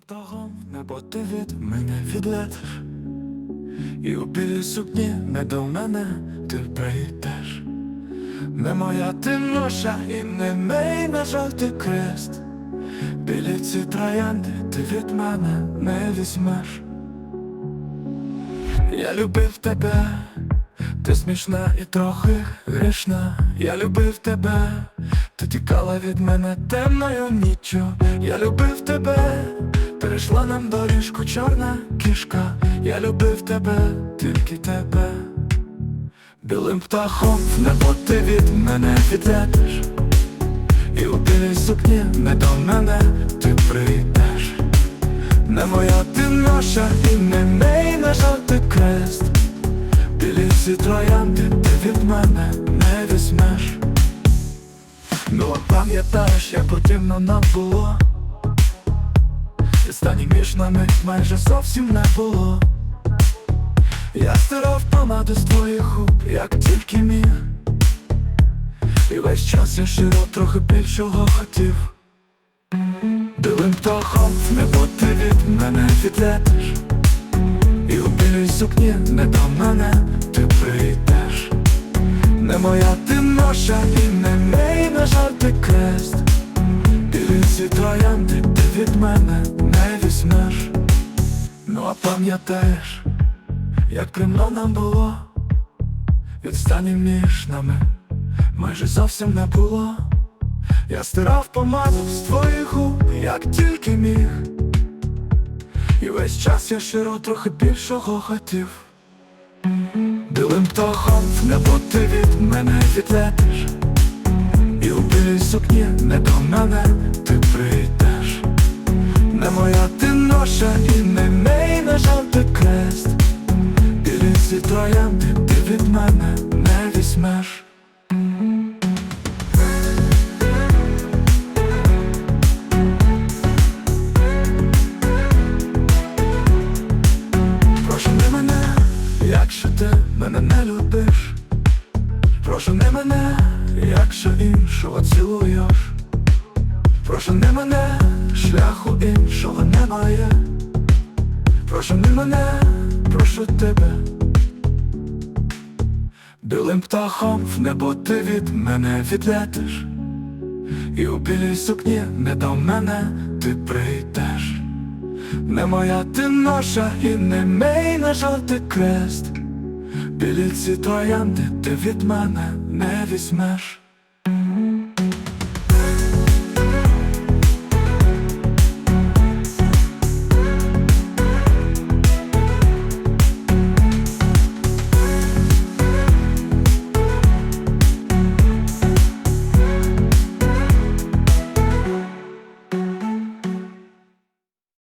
Птахом небо ти від мене відлетиш. І у білій сукні не до мене ти прийдеш. Не моя ти ноша і не мій на жовтий крест. Білі ці троянди ти від мене не візьмеш. Я любив тебе, ти смішна і трохи грішна. Я любив тебе, ти тікала від мене темною ніччю. Я любив тебе, перейшла нам доріжку чорна кішка. Я любив тебе, тільки тебе. Білим птахом в небо ти від мене відлетиш І у білій сукні не до мене ти прийдеш. Не моя ти ноша і не мій на жовтий крест. Білі ці троянди ти від мене не візьмеш. Ну а пам'ятаєш, як потрібно нам було І стані між нами майже зовсім не було. Я стирав помаду з твоїх губ, як тільки міг. І весь час я щиро трохи більшого хотів. Білим птахом в небо ти від мене відлетиш. І у білій сукні не до мене ти прийдеш. Не моя ти ноша і не мій на жовтий крест. Білі ці троянди ти від мене пам'ятаєш, як примно нам було? Відстані між нами майже зовсім не було. Я стирав помаду з твоїх губ, як тільки міг. І весь час я щиро трохи більшого хотів. Білим птахом в небо ти від мене відлетиш. І у білій сукні не до мене ти прийдеш. Не моя ти ноша і не ці ти від мене не візьмеш. Прошу не мене, якщо ти мене не любиш. Прошу не мене, якщо іншого цілуєш. Прошу не мене, шляху іншого немає. Прошу не мене, прошу тебе Білим птахом в небо ти від мене відлетиш. І у білій сукні не до мене ти прийдеш. Не моя ти ноша і не мій на жовтий крест. Білі ці троянди ти від мене не візьмеш